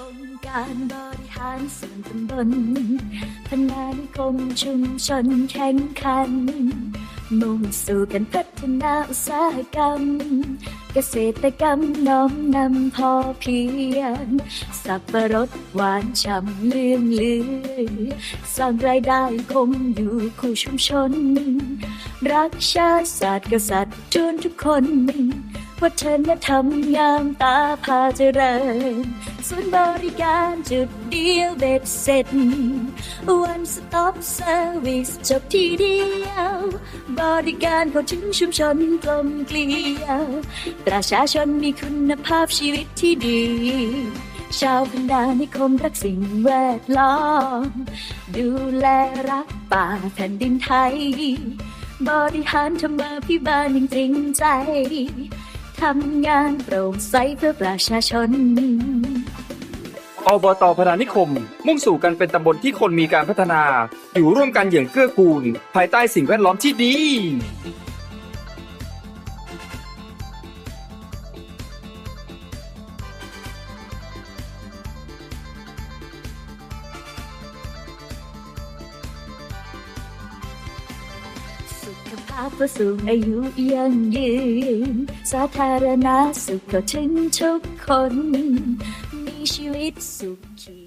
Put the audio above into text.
องค์การบริหารส่วนตำบลพนานิคมชุมชนแข่งขัน มุ่งสู่การพัฒนาอุตสาหกรรม เกษตรกรรมน้อมนำพอเพียง สับประรดหวานฉ่ำเลื่องลือ สร้างรายได้คงอยู่คู่ชุมชน รักชาติศาสตร์กษัตริย์จนทุกคน วัฒนธรรมงามตาพาเจริญศูนย์บริการจุดเดียวเบ็ดเสร็จ One stop service จบที่เดียว บริการเข้าถึงชุมชนกลมเกลียวประชาชนมีคุณภาพชีวิตที่ดี ชาวพันดานิคมรักสิ่งแวดล้อม ดูแลรักป่าแผ่นดินไทย บริหารธรรมาพิบาลอย่างจริงใจ ทำงานโปร่งใสเพื่อประชาชน อบตพนานิคม มุ่งสู่กันเป็นตำบลที่คนมีการพัฒนา อยู่ร่วมกันอย่างเกื้อกูล ภายใต้สิ่งแวดล้อมที่ดี สุขภาพผู้สูงอายุยั่งยืน สาธารณสุขเข้าถึงทุกคน มีชีวิตสุขี